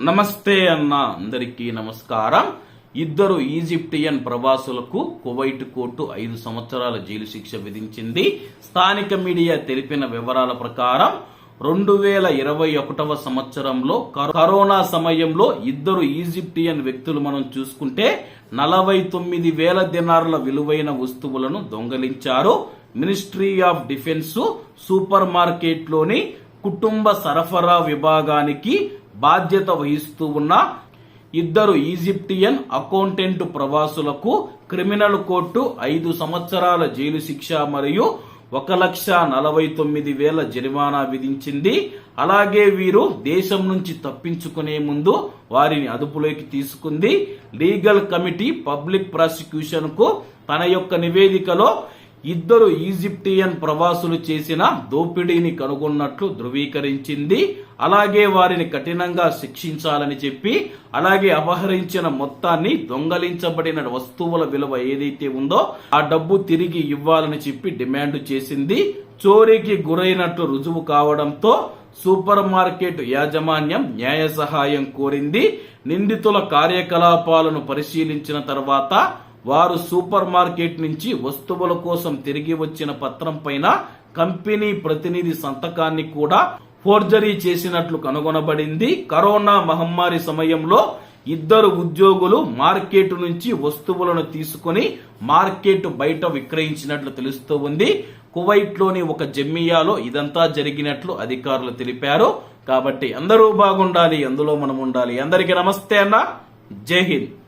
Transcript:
నమస్తే అన్న అందరికీ నమస్కారం. ఇద్దరు ఈజిప్టియన్ ప్రవాసులకు కువైట్ కోర్టు ఐదు సంవత్సరాల జైలు శిక్ష విధించింది. స్థానిక మీడియా తెలిపిన వివరాల ప్రకారం రెండు వేల ఇరవై ఒకటవ సంవత్సరంలో కరోనా సమయంలో ఇద్దరు ఈజిప్టియన్ వ్యక్తులు మనం చూసుకుంటే నలభై తొమ్మిది వేల దినార్ల విలువైన వస్తువులను దొంగలించారు. మినిస్ట్రీ ఆఫ్ డిఫెన్స్ సూపర్ మార్కెట్లోని కుటుంబ సరఫరా విభాగానికి బాధ్యత వహిస్తూ ఉన్న ఇద్దరు ఈజిప్టియన్ అకౌంటెంట్ ప్రవాసులకు క్రిమినల్ కోర్టు ఐదు సంవత్సరాల జైలు శిక్ష మరియు ఒక లక్ష నలభై తొమ్మిది వేల జరిమానా విధించింది. అలాగే వీరు దేశం నుంచి తప్పించుకునే ముందు వారిని అదుపులోకి తీసుకుంది. లీగల్ కమిటీ పబ్లిక్ ప్రాసిక్యూషన్కు తన యొక్క నివేదికలో ఇద్దరు ఈజిప్టియన్ ప్రవాసులు చేసిన దోపిడీని కనుగొన్నట్లు ధృవీకరించింది. అలాగే వారిని కఠినంగా శిక్షించాలని చెప్పి అలాగే అపహరించిన మొత్తాన్ని దొంగలించబడిన వస్తువుల విలువ ఏదైతే ఉందో ఆ డబ్బు తిరిగి ఇవ్వాలని చెప్పి డిమాండ్ చేసింది. చోరీకి గురైనట్లు రుజువు కావడంతో సూపర్ మార్కెట్ యాజమాన్యం న్యాయ సహాయం కోరింది. నిందితుల కార్యకలాపాలను పరిశీలించిన తర్వాత వారు సూపర్ మార్కెట్ నుంచి వస్తువుల కోసం తిరిగి వచ్చిన పత్రం పైన కంపెనీ ప్రతినిధి సంతకాన్ని కూడా ఫోర్జరీ చేసినట్లు కనుగొనబడింది. కరోనా మహమ్మారి సమయంలో ఇద్దరు ఉద్యోగులు మార్కెట్ నుంచి వస్తువులను తీసుకుని మార్కెట్ బయట విక్రయించినట్లు తెలుస్తూ ఉంది. కువైట్లోని ఒక జమ్మియాలో ఇదంతా జరిగినట్లు అధికారులు తెలిపారు. కాబట్టి అందరూ బాగుండాలి అందులో మనం ఉండాలి. అందరికీ నమస్తే అన్న. జై హింద్.